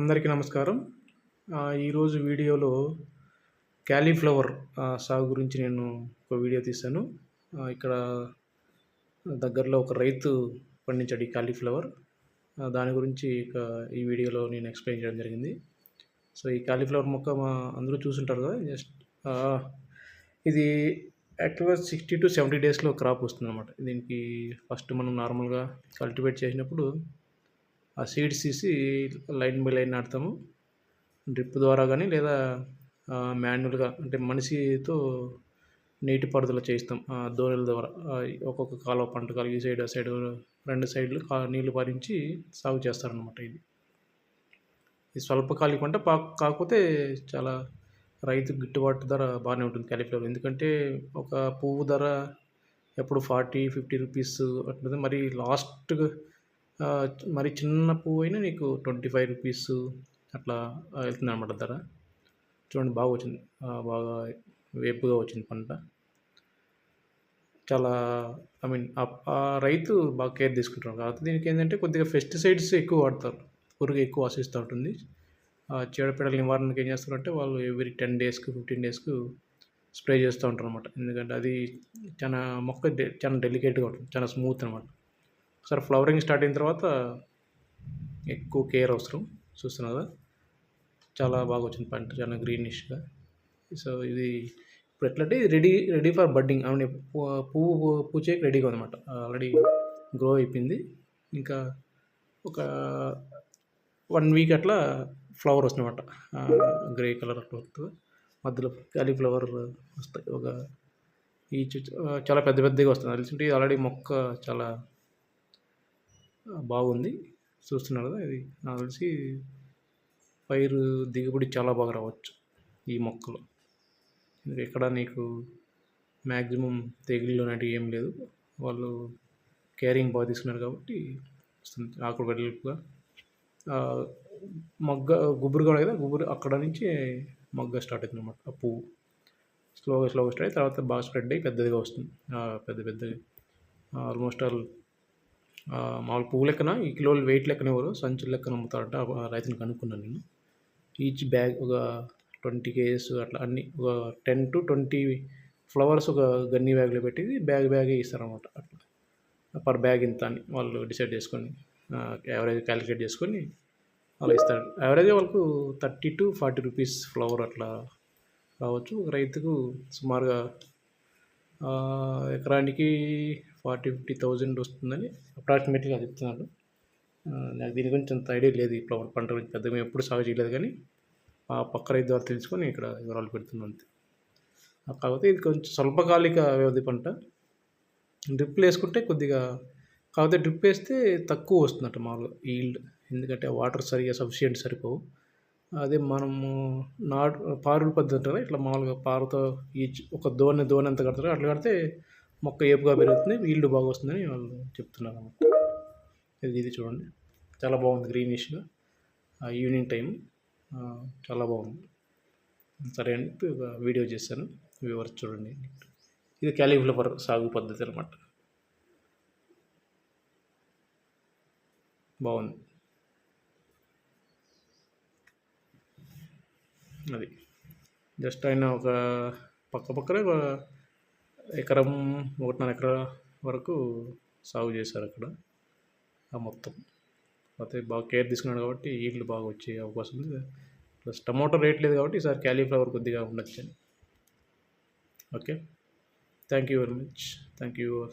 అందరికీ నమస్కారం. ఈరోజు వీడియోలో క్యాలీఫ్లవర్ సాగు గురించి నేను ఒక వీడియో తీశాను. ఇక్కడ దగ్గరలో ఒక రైతు పండించాడు ఈ క్యాలీఫ్లవర్. దాని గురించి ఇక ఈ వీడియోలో నేను ఎక్స్ప్లెయిన్ చేయడం జరిగింది. సో ఈ క్యాలీఫ్లవర్ మొక్క మా అందరూ చూసుంటారు కదా జస్ట్ ఇది యాక్చువల్గా సిక్స్టీ టు సెవెంటీ డేస్లో క్రాప్ వస్తుంది అనమాట దీనికి ఫస్ట్ మనం నార్మల్గా కల్టివేట్ చేసినప్పుడు ఆ సీడ్స్ తీసి లైన్ బై లైన్ నాటుతాము. డ్రిప్ ద్వారా కానీ లేదా మాన్యువల్గా అంటే మనిషితో నీటి పారుదల చేయిస్తాం. ఆ ద్వారా. ఒక్కొక్క కాలువ పంట కాలు ఈ సైడ్ ఆ సైడ్ రెండు సైడ్లు కా- నీళ్ళు పారించి సాగు చేస్తారనమాట ఇది. ఇది స్వల్పకాలిక పంట పా కాకపోతే చాలా రైతు గిట్టుబాటు ధర బాగానే ఉంటుంది క్యాలీఫ్లవర్. ఎందుకంటే ఒక పువ్వు ధర ఎప్పుడు ఫార్టీ ఫిఫ్టీ రూపీస్ అట్లా మరి లాస్ట్ మరి చిన్న పువ్వు అయినా నీకు ట్వంటీ ఫైవ్ రూపీస్ అట్లా వెళ్తుంది అనమాట ధర. చూడండి బాగా వచ్చింది. బాగా వేపుగా వచ్చింది పంట. చాలా ఐ మీన్ ఆ రైతు బాగా కేర్ తీసుకుంటారు కాబట్టి దీనికి ఏంటంటే కొద్దిగా పెస్టిసైడ్స్ ఎక్కువ వాడతారు. పురుగు ఎక్కువ ఆశిస్తూ ఉంటుంది. ఆ చీడపీడల నివారణకు ఏం చేస్తారంటే వాళ్ళు ఎవ్రీ టెన్ డేస్కి ఫిఫ్టీన్ డేస్కి స్ప్రే చేస్తూ ఉంటారు అనమాట ఎందుకంటే అది చాలా మొక్క చాలా డెలికేట్గా ఉంటుంది. చాలా స్మూత్ అనమాట ఒకసారి ఫ్లవరింగ్ స్టార్ట్ అయిన తర్వాత ఎక్కువ కేర్ అవసరం చూస్తున్నారా చాలా బాగా వచ్చింది పంట చాలా గ్రీనిష్గా సో ఇది ఇప్పుడు ఎట్లంటే ఇది రెడీ రెడీ ఫర్ బడ్డింగ్ అవును పువ్వు పూచేకి రెడీగా ఉందన్నమాట. ఆల్రెడీ గ్రో అయిపోయింది. ఇంకా ఒక వన్ వీక్ అట్లా ఫ్లవర్ వస్తుందన్నమాట. గ్రే కలర్ అట్లా వస్తుంది. మధ్యలో కాలీఫ్లవర్ వస్తాయి. ఒక ఈ చాలా పెద్ద పెద్దగా వస్తుంది. తెలిసింటే ఆల్రెడీ మొక్క చాలా బాగుంది. చూస్తున్నారు కదా ఇది నాకు తెలిసి పైరు దిగుబడి చాలా బాగా రావచ్చు ఈ మొక్కలు. ఎక్కడ నీకు మ్యాక్సిమం తెగుళ్ళు అనేటివి ఏం లేదు. వాళ్ళు కేరింగ్ బాగా తీసుకున్నారు కాబట్టి వస్తుంది. ఆకులు వెడల్పుగా మగ్గ మొగ్గ గుబురుగా కదా గుబురు అక్కడ నుంచి మొగ్గ స్టార్ట్ అవుతుంది అనమాట ఆ పువ్వు. స్లోగా స్లోగా స్టార్ట్ అయ్యి తర్వాత బాగా స్ప్రెడ్ అయ్యి పెద్దదిగా వస్తుంది. పెద్ద పెద్దగా ఆల్మోస్ట్ ఆల్ మామూలు పువ్వు లెక్కన ఈ కిలోలు వెయిట్ లెక్కన ఎవరు సంచుల లెక్కన అమ్ముతారంట రైతుని కనుక్కున్నాను నేను. ఈచ్ బ్యాగ్ ఒక ట్వంటీ కేజెస్ అట్లా అన్ని ఒక టెన్ టు ట్వంటీ ఫ్లవర్స్ ఒక గన్ని బ్యాగ్లో పెట్టి బ్యాగ్ బ్యాగే ఇస్తారనమాట అట్లా. పర్ బ్యాగ్ ఇంత అని వాళ్ళు డిసైడ్ చేసుకొని యావరేజ్ క్యాలిక్యులేట్ చేసుకొని అలా ఇస్తారు. యావరేజ్ వాళ్ళకు thirty to forty rupees flower అట్లా రావచ్చు ఒక రైతుకు సుమారుగా ఎకరానికి ఫార్టీ ఫిఫ్టీ థౌజండ్ వస్తుందని అప్రాక్సిమేట్గా అది చెప్తున్నాడు నాకు దీని గురించి అంత ఐడియా లేదు. ఈ ఫ్లవర్ పంట గురించి పెద్దగా మేము ఎప్పుడు సాగు చేయలేదు కానీ ఆ పక్క రైతు ద్వారా తెలుసుకొని ఇక్కడ వివరాలు పెడుతున్నాను అంతే. కాకపోతే ఇది కొంచెం స్వల్పకాలిక వ్యవధి పంట. డ్రిప్లు వేసుకుంటే కొద్దిగా కాకపోతే డ్రిప్ వేస్తే తక్కువ వస్తుందట మామూలుగా ఈల్డ్. ఎందుకంటే వాటర్ సరిగా సఫిషియంట్ సరిపోవు. అదే మనము నాటు పారుల పద్ధతి ఉంటుంది ఇట్లా మామూలుగా పారతో ఈ ఒక దోణి దోణి ఎంత కడతారో అట్లా కడితే మొక్క ఏపుగా పెరుగుతుంది ఈల్డ్ బాగా వస్తుందని వాళ్ళు చెప్తున్నారు అనమాట ఇది ఇది చూడండి. చాలా బాగుంది గ్రీనిష్గా ఈవినింగ్ టైం చాలా బాగుంది. సరే అని ఒక వీడియో చేశాను. వ్యూవర్స్ చూడండి. ఇది క్యాలీఫ్లవర్ సాగు పద్ధతి అనమాట బాగుంది. అది. జస్ట్ ఆయన ఒక పక్క పక్కనే ఒక ఎకరం ఒకటిన్నర ఎకరా వరకు సాగు చేశారు అక్కడ ఆ మొత్తం. అయితే బాగా కేర్ తీసుకున్నాడు కాబట్టి ఈల్డ్ బాగా వచ్చే అవకాశం ఉంది. ప్లస్ టమాటో రేట్ లేదు కాబట్టి ఈసారి క్యాలీఫ్లవర్ కొద్దిగా ఉండొచ్చు అని. Okay. Thank you very much. Thank you